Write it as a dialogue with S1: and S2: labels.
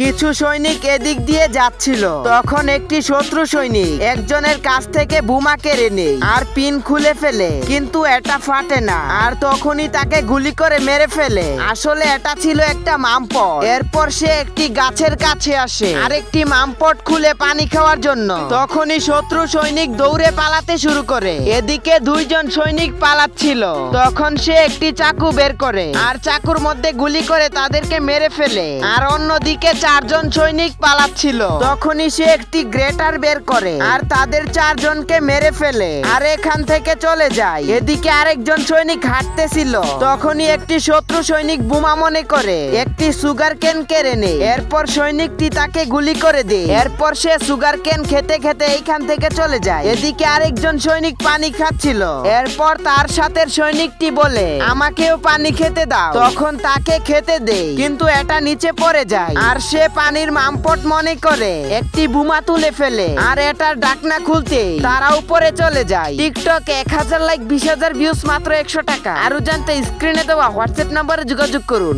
S1: কিছু সৈনিক এদিক দিয়ে যাচ্ছিল। তখন একটি শত্রু সৈনিক একজনের কাছ থেকে বোমা কেড়ে নেই আর পিন খুলে ফেলে। কিন্তু এটা ফাটে না। আর তখনই তাকে গুলি করে মেরে ফেলে। আসলে এটা ছিল একটা মামপট। এরপর সে একটি গাছের কাছে আসে। আর একটি মামপট খুলে পানি খাওয়ার জন্য। তখনই শত্রু সৈনিক দৌড়ে পালাতে শুরু করে। এদিকে দুইজন সৈনিক পালাচ্ছিল। তখন সে একটি চাকু বের করে। আর চাকুর মধ্যে গুলি করে তাদেরকে মেরে ফেলে। আর অন্যদিকে চারজন সৈনিক পালাচ্ছিল। তখনই সে একটি গ্রেটার বের করে আর তাদের চারজনকে মেরে ফেলে আর এখান থেকে চলে যায়। এদিকে আরেকজন সৈনিক হাঁটতেছিল। তখনই একটি শত্রু সৈনিক বোমা মনে করে। একটি সুগার কেন কেড়ে নেয় এরপর সৈনিকটি তাকে গুলি করে দেয় এরপর সে সুগার কেন খেতে খেতে এইখান থেকে চলে যায়। এদিকে আরেকজন সৈনিক পানি খাচ্ছিল। এরপর তার সাথে সৈনিকটি বলে, আমাকেও পানি খেতে দাও। তখন তাকে খেতে দেয় কিন্তু এটা নিচে পড়ে যায়। আর সে পানির মামপট মনে করে, একটি বুমা তুলে ফেলে আর এটার ডাকনা খুলতে তারা উপরে চলে যায়। টিকটক এক হাজার লাইক বিশ হাজার ভিউস মাত্র একশো টাকা। আরও জানতে স্ক্রিনে দেওয়া হোয়াটসঅ্যাপ নম্বরে যোগাযোগ করুন।